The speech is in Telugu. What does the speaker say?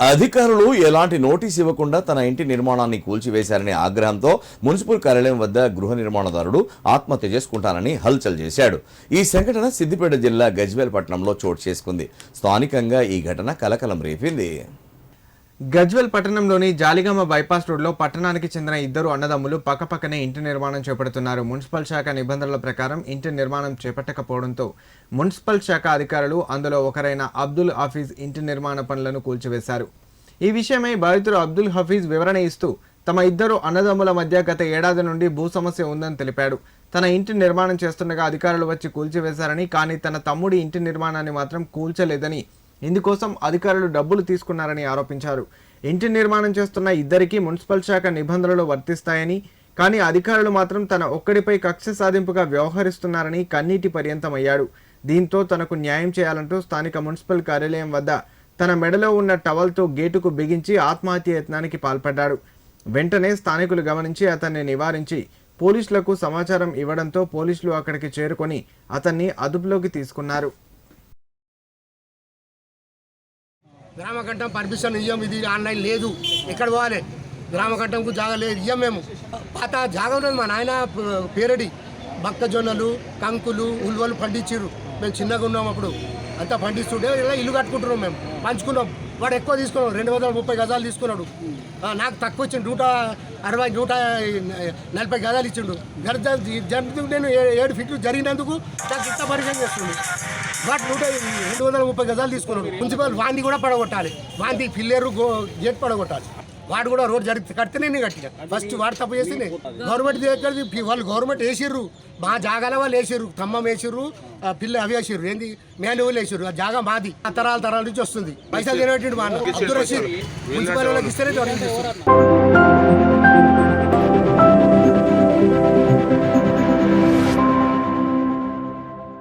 అధికారులు ఎలాంటి నోటీస్ ఇవ్వకుండా తన ఇంటి నిర్మాణాన్ని కూల్చివేశారనే ఆగ్రహంతో మున్సిపల్ కార్యాలయం వద్ద గృహ నిర్మాణదారుడు ఆత్మహత్య చేసుకుంటానని హల్చల్ చేశాడు. ఈ సంఘటన సిద్దిపేట జిల్లా గజ్వేల్ పట్టణంలో చోటు చేసుకుంది. స్థానికంగా ఈ ఘటన కలకలం రేపింది. గజ్వెల్ పట్టణంలోని జాలిగామ బైపాస్ రోడ్లో పట్టణానికి చెందిన ఇద్దరు అన్నదమ్ములు పక్కపక్కనే ఇంటి నిర్మాణం చేపడుతున్నారు. మున్సిపల్ శాఖ నిబంధనల ప్రకారం ఇంటి నిర్మాణం చేపట్టకపోవడంతో మున్సిపల్ శాఖ అధికారులు అందులో ఒకరైన అబ్దుల్ హఫీజ్ ఇంటి నిర్మాణ పనులను కూల్చివేశారు. ఈ విషయమై బాధితుడు అబ్దుల్ హఫీజ్ వివరణ ఇస్తూ తమ ఇద్దరు అన్నదమ్ముల మధ్య గత ఏడాది నుండి భూ సమస్య ఉందని తెలిపాడు. తన ఇంటి నిర్మాణం చేస్తుండగా అధికారులు వచ్చి కూల్చివేశారని కానీ తన తమ్ముడి ఇంటి నిర్మాణాన్ని మాత్రం కూల్చలేదని ఇందుకోసం అధికారులు డబ్బులు తీసుకున్నారని ఆరోపించారు. ఇంటి నిర్మాణం చేస్తున్న ఇద్దరికీ మున్సిపల్ శాఖ నిబంధనలు వర్తిస్తాయని కానీ అధికారులు మాత్రం తన ఒక్కడిపై కక్ష సాధింపుగా వ్యవహరిస్తున్నారని కన్నీటి పర్యంతమయ్యాడు. దీంతో తనకు న్యాయం చేయాలంటూ స్థానిక మున్సిపల్ కార్యాలయం వద్ద తన మెడలో ఉన్న టవల్తో గేటుకు బిగించి ఆత్మహత్య యత్నానికి పాల్పడ్డాడు. వెంటనే స్థానికులు గమనించి అతన్ని నివారించి పోలీసులకు సమాచారం ఇవ్వడంతో పోలీసులు అక్కడికి చేరుకొని అతన్ని అదుపులోకి తీసుకున్నారు. గ్రామకంఠం పర్మిషన్ ఇయ్యం ఇది ఆన్లైన్ లేదు. ఎక్కడ పోవాలి? గ్రామకంఠంకు జాగా లేదు ఇయ్యం మేము. పాత జాగా ఉన్నది మా నాయన పేరడి. భక్తజొన్నలు కంకులు ఉల్వలు పండించారు మేము చిన్నగా ఉన్నాం అప్పుడు. అంతా పండిస్తుంటే ఇలా ఇల్లు కట్టుకుంటున్నాం మేము. పంచుకున్నాం. వాడు ఎక్కువ తీసుకున్నాం రెండు వందల ముప్పై గజాలు తీసుకున్నాడు. నాకు తక్కువ ఇచ్చిండు. నూట అరవై నూట నలభై గజాలు ఇచ్చిండు. గర్జ జరుగుతూ నేను ఏడు ఫీట్లు జరిగినందుకు నాకు ఇంత పరిచయం చేస్తుంది వాటి నూట రెండు వందల ముప్పై గజాలు తీసుకున్నాడు. మున్సిపల్ వాంది కూడా పడగొట్టాలి. వాంది పిల్లేరు గేట్ పడగొట్టాలి. వాడు కూడా రోడ్ జరిగి కడితేనే నేను కట్టిన. ఫస్ట్ వాడు తప్పు చేస్తేనే గవర్నమెంట్ దగ్గర వాళ్ళు గవర్నమెంట్ వేసిర్రు. మా జాగాల వాళ్ళు వేసిర్రు. ఖమ్మం వేసిర్రు. పిల్ల అవి వేసిర్రు. ఏంది? మాన్యువల్ వేసిర్రు. ఆ జాగా మాది. ఆ తరాల తరాల నుంచి వస్తుంది. పైసలు తినేటువంటి మా అన్న అబ్దుల్ రషీద్ మున్సిపల్ వాళ్ళకి ఇస్తేనే